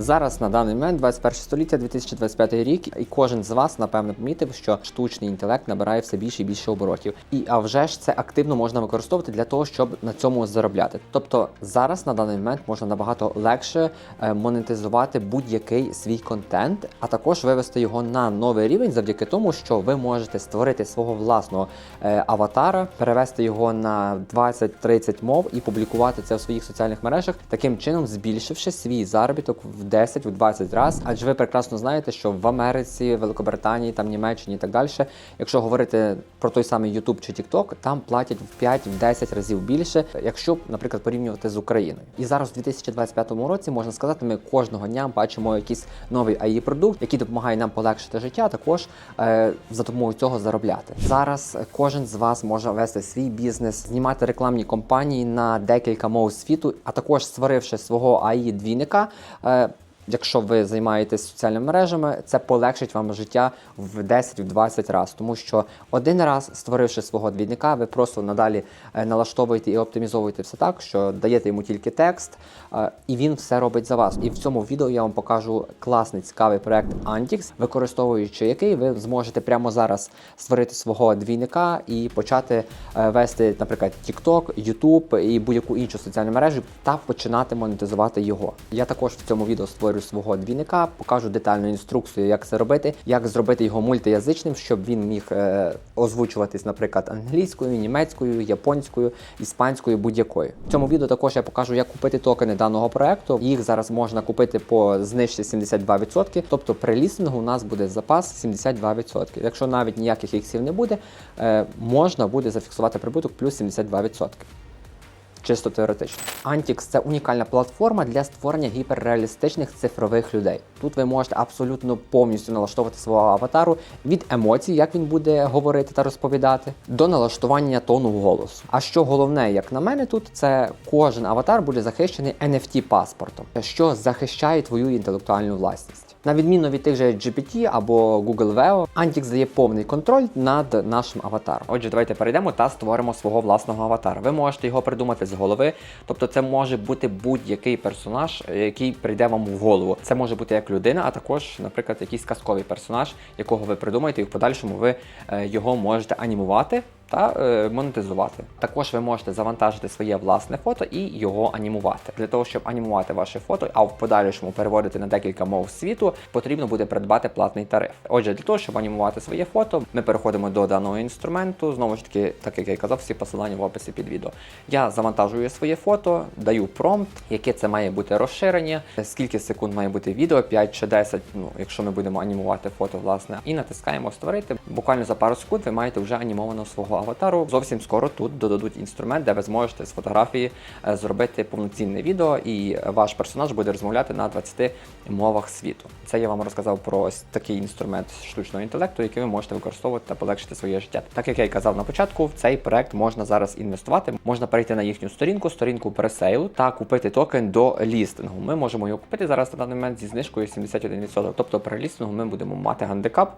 Зараз на даний момент 21 століття, 2025 рік, і кожен з вас напевно помітив, що штучний інтелект набирає все більше і більше оборотів. І а вже ж це активно можна використовувати для того, щоб на цьому заробляти. Тобто зараз на даний момент можна набагато легше е, монетизувати будь-який свій контент, а також вивести його на новий рівень завдяки тому, що ви можете створити свого власного е, аватара, перевести його на 20-30 мов і публікувати це в своїх соціальних мережах, таким чином збільшивши свій заробіток в 10-20 разів. Адже ви прекрасно знаєте, що в Америці, Великобританії, там Німеччині і так далі, якщо говорити про той самий YouTube чи TikTok, там платять в 5-10 разів більше, якщо, наприклад, порівнювати з Україною. І зараз у 2025 році можна сказати, ми кожного дня бачимо якийсь новий AI продукт, який допомагає нам полегшити життя, також е, за допомогою цього заробляти. Зараз кожен з вас може вести свій бізнес, знімати рекламні кампанії на декілька мов світу, а також створивши свого AI двійника. Е, Якщо ви займаєтесь соціальними мережами, це полегшить вам життя в 10-20 разів, тому що один раз, створивши свого двійника, ви просто надалі е, налаштовуєте і оптимізовуєте все так, що даєте йому тільки текст, е, і він все робить за вас. І в цьому відео я вам покажу класний цікавий проект Antix, використовуючи який ви зможете прямо зараз створити свого двійника і почати е, вести, наприклад, TikTok, YouTube і будь-яку іншу соціальну мережу та починати монетизувати його. Я також в цьому відео створю свого двійника, покажу детальну інструкцію, як це робити, як зробити його мультиязичним, щоб він міг е, озвучуватись, наприклад, англійською, німецькою, японською, іспанською, будь-якою. В цьому відео також я покажу, як купити токени даного проекту. Їх зараз можна купити по знижці 72%. Тобто при лістингу у нас буде запас 72%. Якщо навіть ніяких іксів не буде, е, можна буде зафіксувати прибуток плюс 72%. Чисто теоретично. Antix – це унікальна платформа для створення гіперреалістичних цифрових людей. Тут ви можете абсолютно повністю налаштовувати свого аватару від емоцій, як він буде говорити та розповідати, до налаштування тону голосу. А що головне, як на мене, тут це кожен аватар буде захищений NFT паспортом, що захищає твою інтелектуальну власність. На відміну від тих же GPT або Google Veo, Antix дає повний контроль над нашим аватаром. Отже, давайте перейдемо та створимо свого власного аватара. Ви можете його придумати з голови, тобто це може бути будь-який персонаж, який прийде вам в голову. Це може бути як людина, а також, наприклад, якийсь казковий персонаж, якого ви придумаєте, і в подальшому ви е, його можете анімувати. Та е, монетизувати. Також ви можете завантажити своє власне фото і його анімувати. Для того, щоб анімувати ваше фото, а в подальшому переводити на декілька мов світу, потрібно буде придбати платний тариф. Отже, для того, щоб анімувати своє фото, ми переходимо до даного інструменту. Знову ж таки, так як я казав, всі посилання в описі під відео. Я завантажую своє фото, даю промпт, яке це має бути розширення, скільки секунд має бути відео, 5 чи 10, ну якщо ми будемо анімувати фото, власне, і натискаємо створити. Буквально за пару секунд ви маєте вже анімованого свого аватару. Зовсім скоро тут додадуть інструмент, де ви зможете з фотографії е, зробити повноцінне відео, і ваш персонаж буде розмовляти на 20 мовах світу. Це я вам розказав про ось такий інструмент штучного інтелекту, який ви можете використовувати та полегшити своє життя. Так як я й казав на початку, в цей проект можна зараз інвестувати. Можна перейти на їхню сторінку, сторінку пересейлу та купити токен до лістингу. Ми можемо його купити зараз на даний момент зі знижкою 71%. Тобто при лістингу ми будемо мати гандикап.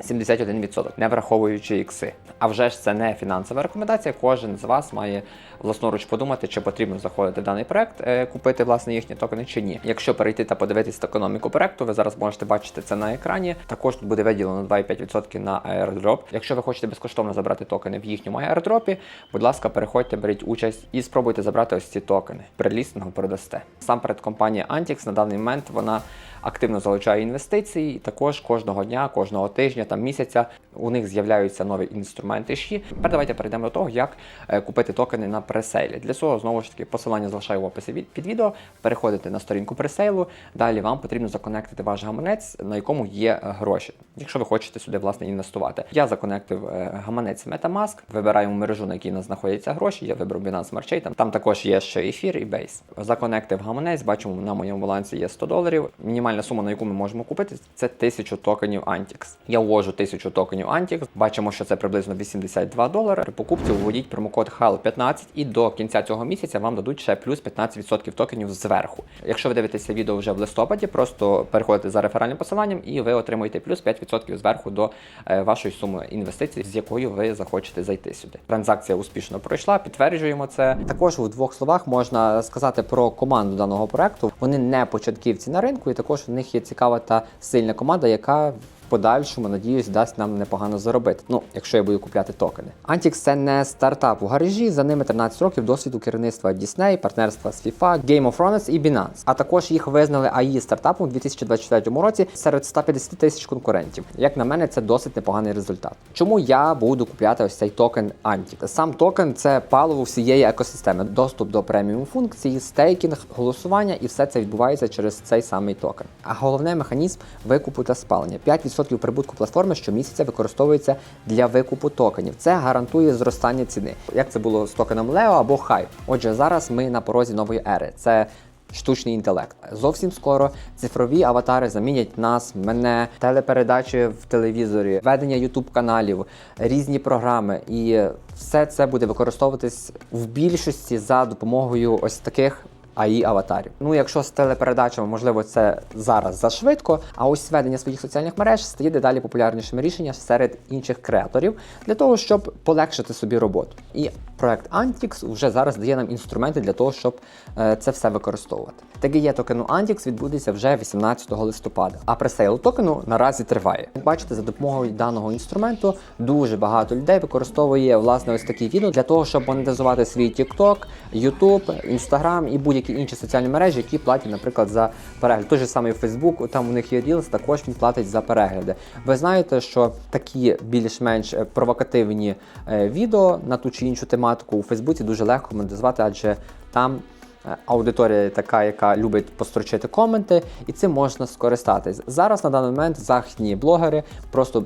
71%, не враховуючи ікси. А вже ж це не фінансова рекомендація. Кожен з вас має власноруч подумати, чи потрібно заходити в даний проект, е, купити власне їхні токени чи ні. Якщо перейти та подивитись економіку проекту, ви зараз можете бачити це на екрані. Також тут буде виділено 2,5% на airdrop. Якщо ви хочете безкоштовно забрати токени в їхньому airdrop, будь ласка, переходьте, беріть участь і спробуйте забрати ось ці токени. При лістингу продасте. Сам перед компанія Antix на даний момент вона активно залучає інвестиції. І також кожного дня, кожного тижня там місяця у них з'являються нові інструменти. Ші. Тепер давайте перейдемо до того, як е, купити токени на пресейлі. Для цього знову ж таки посилання залишаю в описі під відео. Переходите на сторінку пресейлу. Далі вам потрібно законектити ваш гаманець, на якому є е, гроші, якщо ви хочете сюди власне інвестувати. Я законектив е, гаманець MetaMask, вибираємо мережу, на якій знаходяться гроші. Я вибрав Binance Smart Chain, Там, там також є ще ефір і бейс. Законектив гаманець, бачимо, на моєму балансі є 100 доларів. Мінімальна сума, на яку ми можемо купити, це 1000 токенів Antix. Я ввожу 1000 токенів Antix. Бачимо, що це приблизно 82 долари. При покупці вводіть промокод HAL15 і до кінця цього місяця вам дадуть ще плюс 15% токенів зверху. Якщо ви дивитеся відео вже в листопаді, просто переходите за реферальним посиланням і ви отримуєте плюс 5% зверху до е, вашої суми інвестицій, з якою ви захочете зайти сюди. Транзакція успішно пройшла, підтверджуємо це. Також у двох словах можна сказати про команду даного проекту. Вони не початківці на ринку, і також у них є цікава та сильна команда, яка в подальшому, надіюсь, дасть нам непогано заробити. Ну, якщо я буду купляти токени. Antix – це не стартап у гаражі. За ними 13 років досвіду керівництва Disney, партнерства з FIFA, Game of Thrones і Binance. А також їх визнали AI стартапом у 2024 році серед 150 тисяч конкурентів. Як на мене, це досить непоганий результат. Чому я буду купляти ось цей токен Antix? Сам токен це паливо всієї екосистеми, доступ до преміум функцій, стейкінг, голосування, і все це відбувається через цей самий токен. А головний механізм викупу та спалення. 5% прибутку платформи щомісяця використовується для викупу токенів. Це гарантує зростання ціни. Як це було з токеном Leo або Hype. Отже, зараз ми на порозі нової ери. Це Штучний інтелект зовсім скоро цифрові аватари замінять нас, мене, телепередачі в телевізорі, ведення ютуб каналів, різні програми, і все це буде використовуватись в більшості за допомогою ось таких AI аватарів. Ну, якщо з телепередачами, можливо, це зараз зашвидко, а ось ведення своїх соціальних мереж стає дедалі популярнішим рішенням серед інших креаторів для того, щоб полегшити собі роботу. І проект Antix вже зараз дає нам інструменти для того, щоб е, це все використовувати. ТГЄ токену Antix відбудеться вже 18 листопада, а пресейл токену наразі триває. Як бачите, за допомогою даного інструменту дуже багато людей використовує власне ось такі відео для того, щоб монетизувати свій TikTok, YouTube, Instagram і будь-які інші соціальні мережі, які платять, наприклад, за перегляд. Той же самий Facebook, там у них є Reels, також він платить за перегляди. Ви знаєте, що такі більш-менш е, провокативні е, відео на ту чи іншу тематику у Фейсбуці дуже легко монетизувати, адже там. е, Аудиторія така, яка любить построчити коменти, і цим можна скористатись. Зараз на даний момент західні блогери просто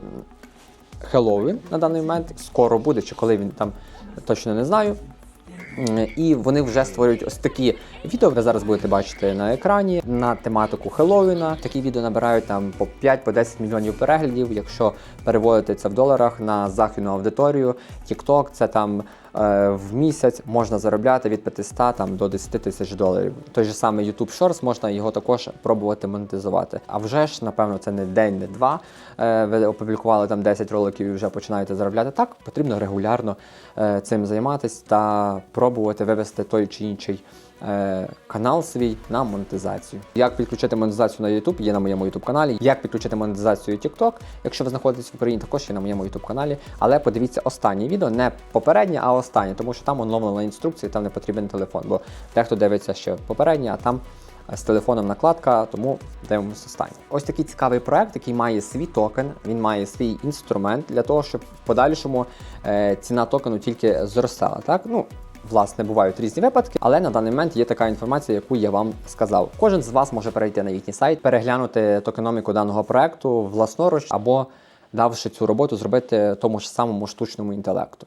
Хеллоуін на даний момент скоро буде, чи коли він там точно не знаю. І вони вже створюють ось такі відео. Ви зараз будете бачити на екрані на тематику Хеллоуіна. Такі відео набирають там по 5-10 мільйонів переглядів. Якщо переводити це в доларах на західну аудиторію, TikTok це там в місяць можна заробляти від 500 там, до 10 тисяч доларів. Той же самий YouTube Shorts можна його також пробувати монетизувати. А вже ж, напевно, це не день, не два. Е, ви опублікували там 10 роликів і вже починаєте заробляти. Так, потрібно регулярно е, цим займатися та пробувати вивести той чи інший. Е, Канал свій на монетизацію. Як підключити монетизацію на YouTube, є на моєму YouTube каналі. Як підключити монетизацію TikTok, якщо ви знаходитесь в Україні, також є на моєму YouTube каналі. Але подивіться останнє відео, не попереднє, а останнє, тому що там оновлена інструкція, там не потрібен телефон. Бо дехто дивиться ще попереднє, а там з телефоном накладка, тому дивимося останнє. Ось такий цікавий проект, який має свій токен, він має свій інструмент для того, щоб в подальшому е, ціна токену тільки зростала. Так, ну. Власне, бувають різні випадки, але на даний момент є така інформація, яку я вам сказав. Кожен з вас може перейти на їхній сайт, переглянути токеноміку даного проекту власноруч або давши цю роботу, зробити тому ж самому штучному інтелекту.